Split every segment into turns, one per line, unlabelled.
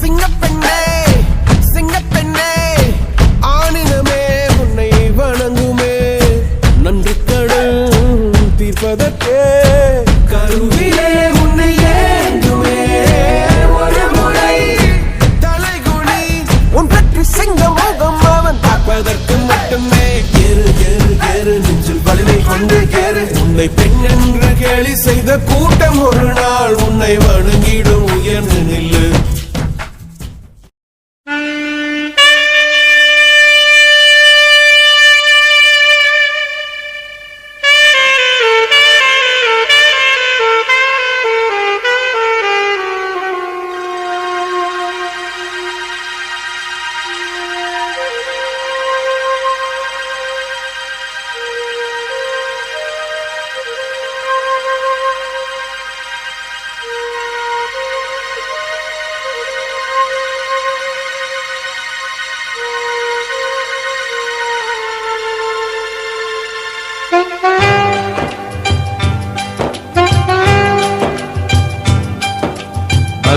சிங்கப்பெண்ணே சிங்கப்பெண்ணே ஆணினமே உன்னை வணங்குமே. நன்றி கடல் தீர்ப்பதற்கே. கருவிலே உன்னை ஏந்துமே. ஒரு முறை தலைகுனி உன் பற்றி சிங்க முகம் அவன் பார்ப்பதற்கு மட்டுமே. ஏறு ஏறு ஏறு நெஞ்சில் வலிமை கொண்டு ஏறு உன்னை பெண் என்று கேலி செய்த கூட்டம் ஒரு நாள் உன்னை வணங்கிடும் உயர்ந்து நில்லு.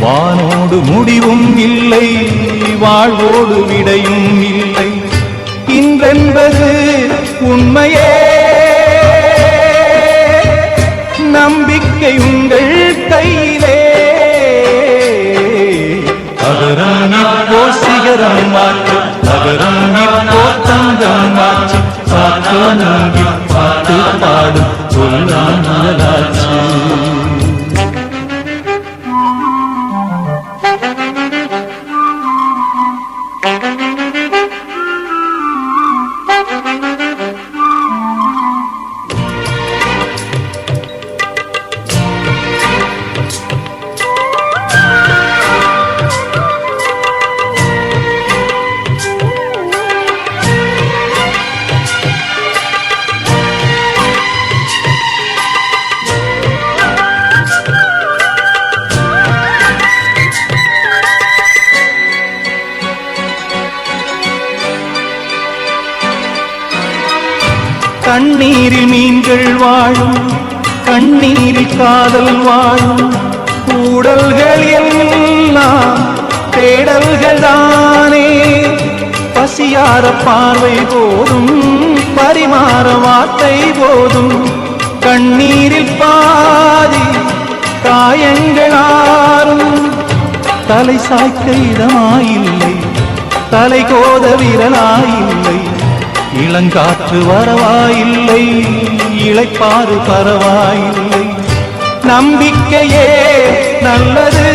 வானோடு முடிவும் இல்லை வாழ்வோடு விடையும் இல்லை. இன்றென்பது உண்மையே. நம்பிக்கை உங்கள் கையிலே. அகரம் இப்போ சிகரம் மாற்று அகரம் இப்போ தங்கம் மாற்று. பாட்டு பாடும் சொல்லான கண்ணீரில் மீன்கள் வாழும் கண்ணீரில் காதல் வாழும். கூடல்கள் எல்லாம் தேடல்கள் தானே. பசியார பார்வை போதும் பரிமாற வார்த்தை போதும். கண்ணீரில் பாதி காயங்களாரும் தலை சாய்க்க இடமாயில்லை தலை கோத விரலாயில்லை. இளங்காற்று வரவாயில்லை இழைப்பாறு பரவாயில்லை. நம்பிக்கையே நல்லது.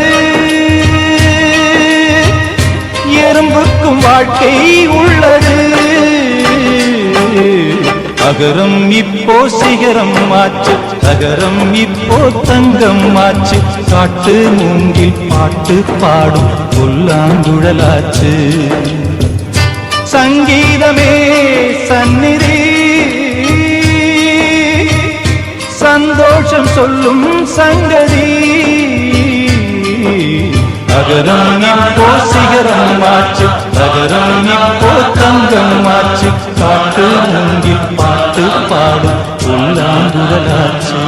எறும்புக்கும் வாழ்க்கை உள்ளது. அகரம் இப்போ சிகரம் மாச்சு அகரம் இப்போ தங்கம் மாச்சு காட்டு மூங்கில் பாட்டு பாடும் புல்லாங்குழலாச்சு சங்கீதமே சந்நிதி. சந்தோஷம் சொல்லும் சங்கதி. அகரம் போ சிகரம் ஆச்சு அகரம் போ தங்கம் ஆச்சு பாட்டு மூங்கில் பாட்டு பாடும் உள்ளாங்குழலாச்சு